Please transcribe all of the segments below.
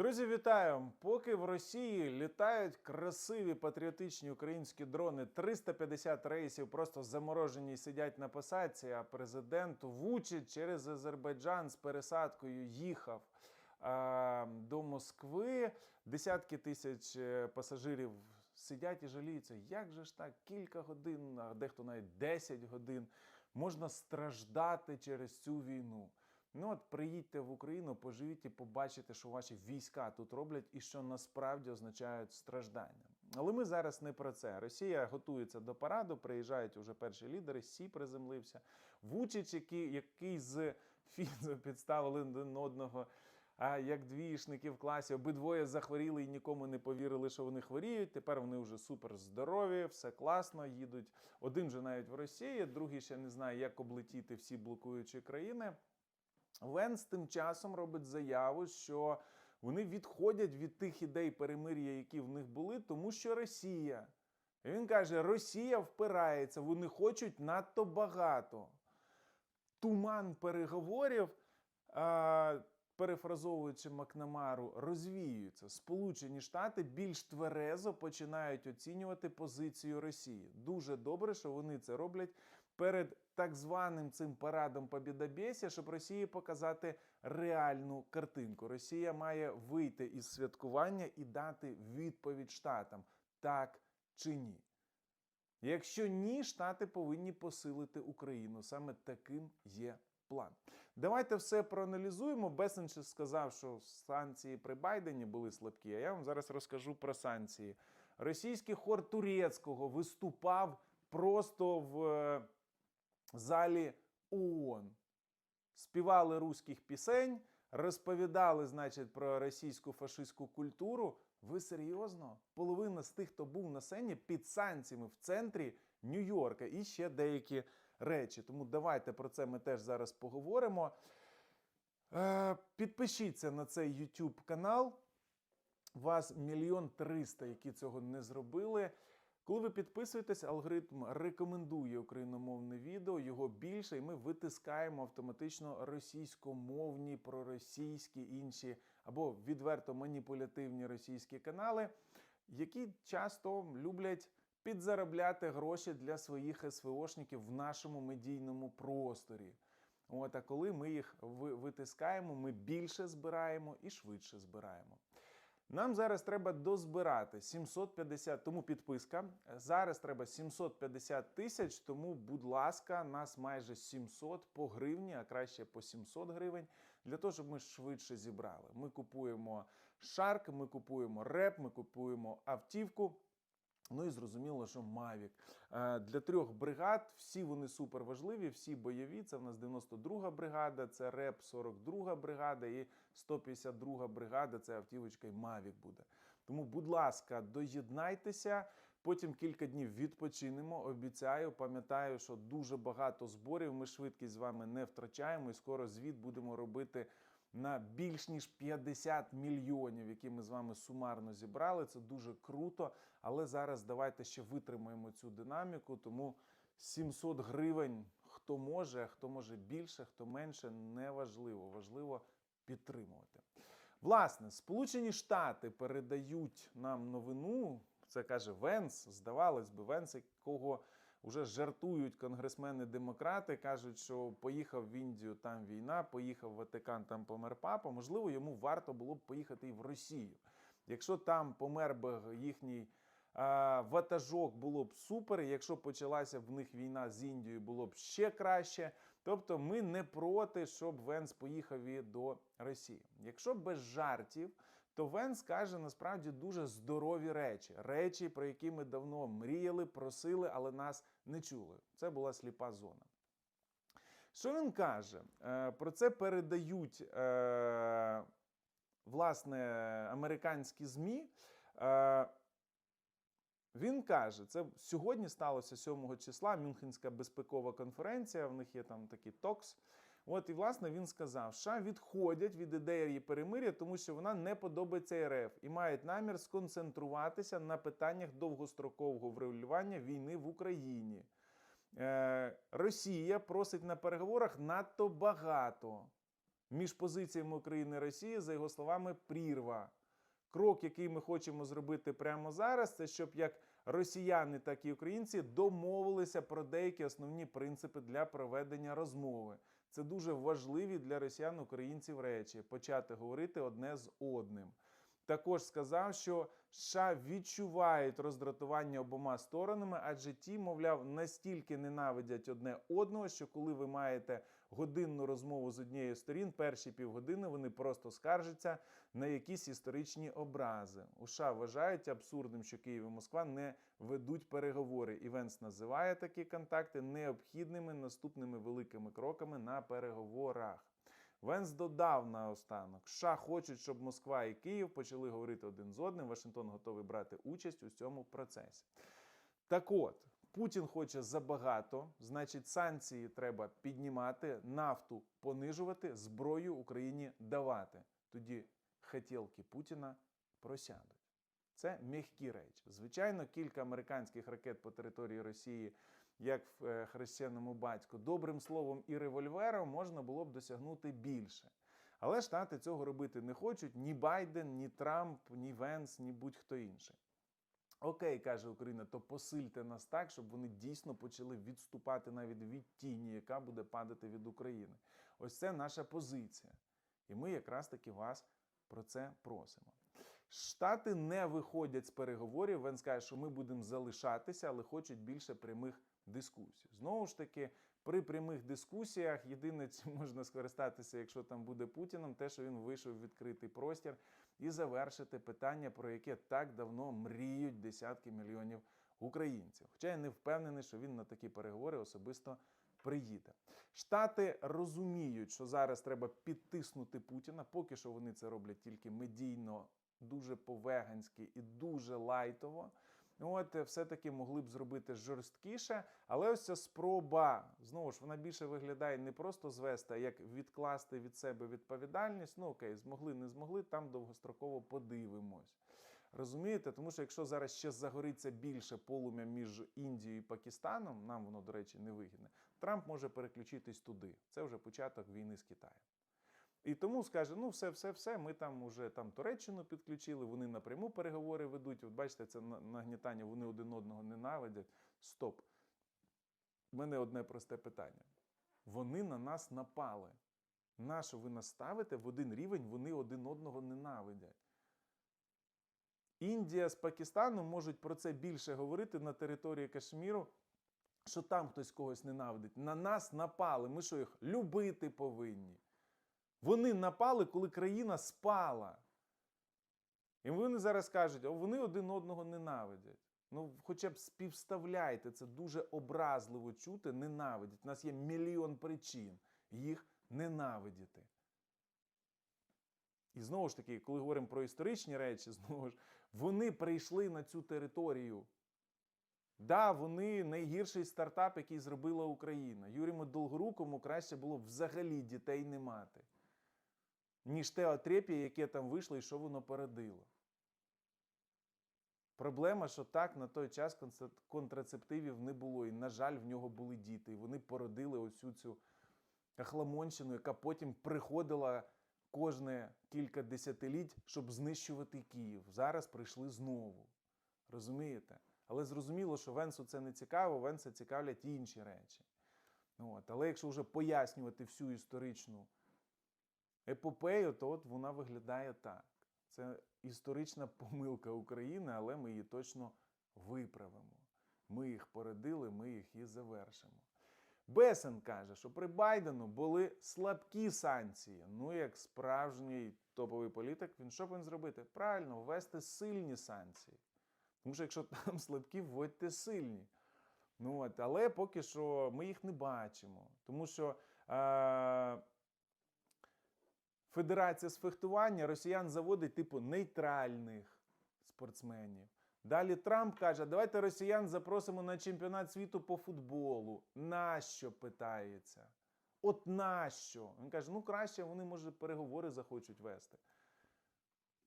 Друзі, вітаю! Поки в Росії літають красиві патріотичні українські дрони, 350 рейсів просто заморожені сидять на посадці, а президент Вучить через Азербайджан з пересадкою їхав а, до Москви. Десятки тисяч е, пасажирів сидять і жаліються. Як же ж так, кілька годин, а дехто навіть 10 годин можна страждати через цю війну. Ну от приїдьте в Україну, поживіть і побачите, що ваші війська тут роблять і що насправді означають страждання. Але ми зараз не про це. Росія готується до параду, приїжджають уже перші лідери, Сі приземлився. Вучич, який, який з Фінзо підставили один одного. А як двієшники в класі обидвоє захворіли і нікому не повірили, що вони хворіють. Тепер вони вже супер здорові, все класно, їдуть. Один вже навіть в Росії, другий ще не знає, як облетіти всі блокуючі країни. Венс тим часом робить заяву, що вони відходять від тих ідей перемир'я, які в них були, тому що Росія. І він каже: Росія впирається, вони хочуть надто багато. Туман переговорів, перефразовуючи Макнамару, розвіюється. Сполучені Штати більш тверезо починають оцінювати позицію Росії. Дуже добре, що вони це роблять перед так званим цим парадом Побєдобєсія, щоб Росії показати реальну картинку. Росія має вийти із святкування і дати відповідь Штатам так чи ні. Якщо ні, Штати повинні посилити Україну. Саме таким є план. Давайте все проаналізуємо. Бесенче сказав, що санкції при Байдені були слабкі. А я вам зараз розкажу про санкції. Російський хор турецького виступав просто в е, залі ООН. Співали руських пісень, розповідали, значить, про російську фашистську культуру. Ви серйозно? Половина з тих, хто був на сцені, під санкціями в центрі Нью-Йорка і ще деякі речі. Тому давайте про це ми теж зараз поговоримо. Е, підпишіться на цей YouTube канал. Вас мільйон триста, які цього не зробили. Коли ви підписуєтесь, алгоритм рекомендує україномовне відео, його більше, і ми витискаємо автоматично російськомовні, проросійські інші або відверто маніпулятивні російські канали, які часто люблять підзаробляти гроші для своїх СВОшників в нашому медійному просторі. От, а коли ми їх витискаємо, ми більше збираємо і швидше збираємо. Нам зараз треба дозбирати 750, тому підписка. Зараз треба 750 тисяч, тому, будь ласка, нас майже 700 по гривні, а краще по 700 гривень, для того, щоб ми швидше зібрали. Ми купуємо шарк, ми купуємо реп, ми купуємо автівку. Ну і зрозуміло, що Мавік для трьох бригад. Всі вони супер важливі, всі бойові. Це в нас 92 бригада, це РЕП 42 бригада і 152 бригада. Це автівочка і Мавік буде. Тому, будь ласка, доєднайтеся. Потім кілька днів відпочинемо. Обіцяю, пам'ятаю, що дуже багато зборів. Ми швидкість з вами не втрачаємо, і скоро звіт будемо робити на більш ніж 50 мільйонів, які ми з вами сумарно зібрали. Це дуже круто. Але зараз давайте ще витримаємо цю динаміку. Тому 700 гривень хто може, хто може більше, хто менше, неважливо. Важливо підтримувати. Власне, Сполучені Штати передають нам новину. Це каже Венс. Здавалось би, Венс, якого вже жартують конгресмени-демократи, кажуть, що поїхав в Індію, там війна, поїхав в Ватикан, там помер папа. Можливо, йому варто було б поїхати і в Росію. Якщо там помер би їхній а, ватажок, було б супер. Якщо почалася в них війна з Індією, було б ще краще. Тобто, ми не проти, щоб Венс поїхав і до Росії. Якщо без жартів, то Венс каже насправді дуже здорові речі, речі, про які ми давно мріяли, просили, але нас не чули. Це була сліпа зона. Що він каже? Е, Про це передають е, власне американські ЗМІ. Е, Він каже, це сьогодні сталося 7 числа Мюнхенська безпекова конференція. В них є там такий токс. От і власне він сказав, США відходять від ідеї перемир'я, тому що вона не подобається РФ і мають намір сконцентруватися на питаннях довгострокового врегулювання війни в Україні. Е, Росія просить на переговорах надто багато. між позиціями України і Росії, за його словами, прірва. Крок, який ми хочемо зробити прямо зараз, це щоб як росіяни, так і українці домовилися про деякі основні принципи для проведення розмови. Це дуже важливі для росіян українців речі почати говорити одне з одним. Також сказав, що США відчувають роздратування обома сторонами, адже ті, мовляв, настільки ненавидять одне одного, що коли ви маєте годинну розмову з однієї з сторін, перші півгодини вони просто скаржаться на якісь історичні образи. У США вважають абсурдним, що Київ і Москва не ведуть переговори. І Венс називає такі контакти необхідними наступними великими кроками на переговорах. Венс додав наостанок: США хочуть, щоб Москва і Київ почали говорити один з одним. Вашингтон готовий брати участь у цьому процесі. Так от, Путін хоче забагато, значить, санкції треба піднімати, нафту понижувати, зброю Україні давати. Тоді хотілки Путіна просядуть. Це м'які речі. Звичайно, кілька американських ракет по території Росії, як в е, хрещеному батьку, добрим словом і револьвером можна було б досягнути більше. Але Штати цього робити не хочуть ні Байден, ні Трамп, ні Венс, ні будь-хто інший. Окей, каже Україна, то посильте нас так, щоб вони дійсно почали відступати навіть від тіні, яка буде падати від України. Ось це наша позиція. І ми якраз таки вас про це просимо. Штати не виходять з переговорів. Вен скаже, що ми будемо залишатися, але хочуть більше прямих дискусій. Знову ж таки, при прямих дискусіях єдине, чим можна скористатися, якщо там буде Путіном, те, що він вийшов в відкритий простір і завершити питання, про яке так давно мріють десятки мільйонів українців. Хоча я не впевнений, що він на такі переговори особисто приїде. Штати розуміють, що зараз треба підтиснути Путіна. Поки що вони це роблять тільки медійно, дуже по-веганськи і дуже лайтово. От е, все-таки могли б зробити жорсткіше, але ось ця спроба знову ж вона більше виглядає не просто звести, а як відкласти від себе відповідальність. Ну окей, змогли, не змогли, там довгостроково подивимось. Розумієте, тому що якщо зараз ще загориться більше полум'я між Індією і Пакистаном, нам воно, до речі, не вигідне, Трамп може переключитись туди. Це вже початок війни з Китаєм. І тому скаже: ну, все, все, все, ми там уже там Туреччину підключили, вони напряму переговори ведуть. От бачите, це нагнітання, вони один одного ненавидять. Стоп. У мене одне просте питання. Вони на нас напали. Нащо ви нас ставите в один рівень, вони один одного ненавидять. Індія з Пакистаном можуть про це більше говорити на території Кашміру, що там хтось когось ненавидить. На нас напали. Ми що їх любити повинні? Вони напали, коли країна спала. І вони зараз кажуть, а вони один одного ненавидять. Ну, хоча б співставляйте, це дуже образливо чути, ненавидять. У нас є мільйон причин їх ненавидіти. І знову ж таки, коли говоримо про історичні речі, знову ж вони прийшли на цю територію. Да, вони найгірший стартап, який зробила Україна. Юрію Долгорукому краще було взагалі дітей не мати, ніж те отреп'я, яке там вийшло і що воно породило. Проблема, що так на той час контрацептивів не було. І, на жаль, в нього були діти. І вони породили оцю цю ахламонщину, яка потім приходила кожне кілька десятиліть, щоб знищувати Київ. Зараз прийшли знову. Розумієте? Але зрозуміло, що Венсу це не цікаво, Венса цікавлять інші речі. От. Але якщо вже пояснювати всю історичну епопею, то от вона виглядає так. Це історична помилка України, але ми її точно виправимо. Ми їх породили, ми їх і завершимо. Бесен каже, що при Байдену були слабкі санкції. Ну, як справжній топовий політик, він що повинен зробити? Правильно, ввести сильні санкції. Тому що якщо там слабкі, вводьте сильні. Ну, от, але поки що ми їх не бачимо. Тому що е- Федерація з фехтування росіян заводить типу нейтральних спортсменів. Далі Трамп каже: давайте росіян запросимо на чемпіонат світу по футболу. Нащо питається? От нащо? Він каже: ну краще вони, може, переговори захочуть вести.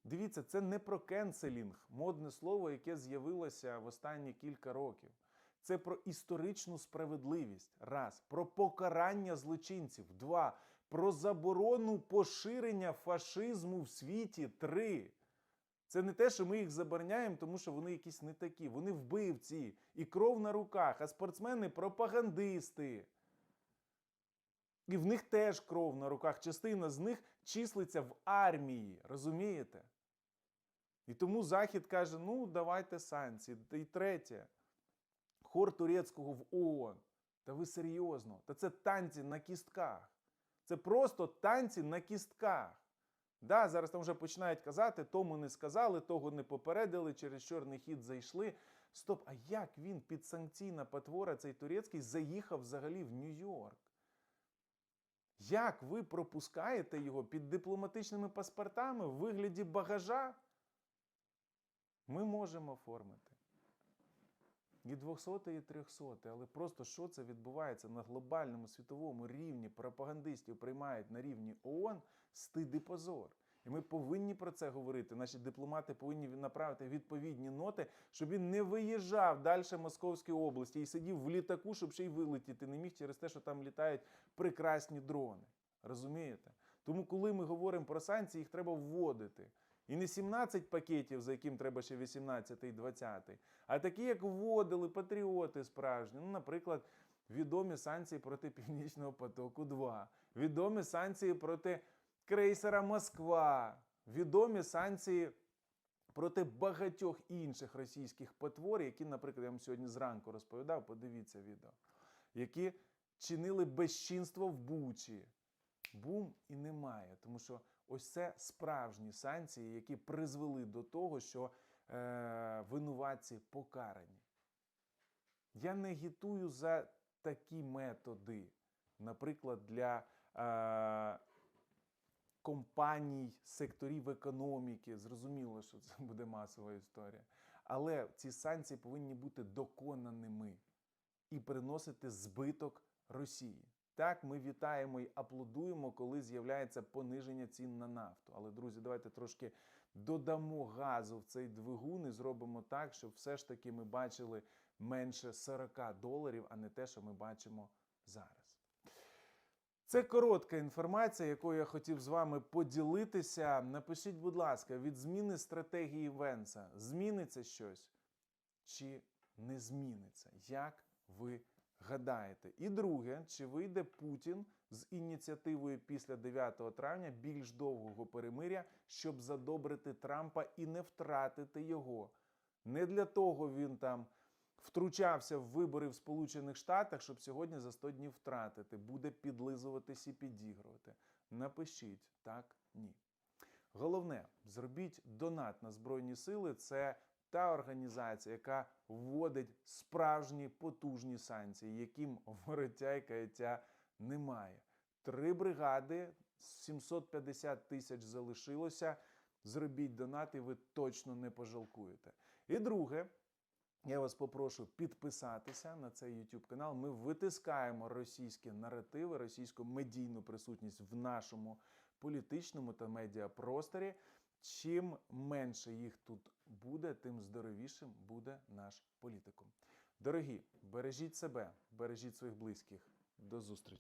Дивіться, це не про кенселінг, модне слово, яке з'явилося в останні кілька років. Це про історичну справедливість. Раз, про покарання злочинців. Два, про заборону поширення фашизму в світі. Три. Це не те, що ми їх забороняємо, тому що вони якісь не такі. Вони вбивці і кров на руках, а спортсмени пропагандисти. І в них теж кров на руках. Частина з них числиться в армії. Розумієте? І тому Захід каже: ну, давайте санкції. І третє. Хор турецького в ООН. Та ви серйозно? Та це танці на кістках. Це просто танці на кістках. Да, зараз там вже починають казати, тому не сказали, того не попередили, через чорний хід зайшли. Стоп, а як він підсанкційна потвора, цей турецький, заїхав взагалі в Нью-Йорк? Як ви пропускаєте його під дипломатичними паспортами в вигляді багажа? Ми можемо оформити. І 200, і 300, але просто що це відбувається на глобальному світовому рівні пропагандистів приймають на рівні ООН стид і позор. І ми повинні про це говорити. Наші дипломати повинні направити відповідні ноти, щоб він не виїжджав далі Московської області і сидів в літаку, щоб ще й вилетіти не міг через те, що там літають прекрасні дрони. Розумієте? Тому, коли ми говоримо про санкції, їх треба вводити. І не 17 пакетів, за яким треба ще 18 і 20, а такі, як вводили патріоти справжні. Ну, наприклад, відомі санкції проти Північного потоку 2, відомі санкції проти крейсера Москва, відомі санкції проти багатьох інших російських потвор, які, наприклад, я вам сьогодні зранку розповідав, подивіться відео, які чинили безчинство в Бучі. Бум і немає, тому що ось це справжні санкції, які призвели до того, що е, винуватці покарані. Я не агітую за такі методи, наприклад, для е, компаній, секторів економіки. Зрозуміло, що це буде масова історія. Але ці санкції повинні бути доконаними і приносити збиток Росії. Так, ми вітаємо і аплодуємо, коли з'являється пониження цін на нафту. Але, друзі, давайте трошки додамо газу в цей двигун і зробимо так, щоб все ж таки ми бачили менше 40 доларів, а не те, що ми бачимо зараз. Це коротка інформація, якою я хотів з вами поділитися. Напишіть, будь ласка, від зміни стратегії Венса зміниться щось чи не зміниться? Як ви гадаєте? І друге, чи вийде Путін з ініціативою після 9 травня більш довгого перемиря, щоб задобрити Трампа і не втратити його? Не для того він там втручався в вибори в Сполучених Штатах, щоб сьогодні за 100 днів втратити, буде підлизуватись і підігрувати. Напишіть так, ні. Головне, зробіть донат на Збройні Сили. Це та організація, яка вводить справжні потужні санкції, яким вороття і каяття немає. Три бригади, 750 тисяч залишилося. Зробіть донат, і ви точно не пожалкуєте. І друге, я вас попрошу підписатися на цей YouTube канал. Ми витискаємо російські наративи, російську медійну присутність в нашому політичному та медіапросторі. Чим менше їх тут буде, тим здоровішим буде наш політикум. Дорогі, бережіть себе, бережіть своїх близьких. До зустрічі!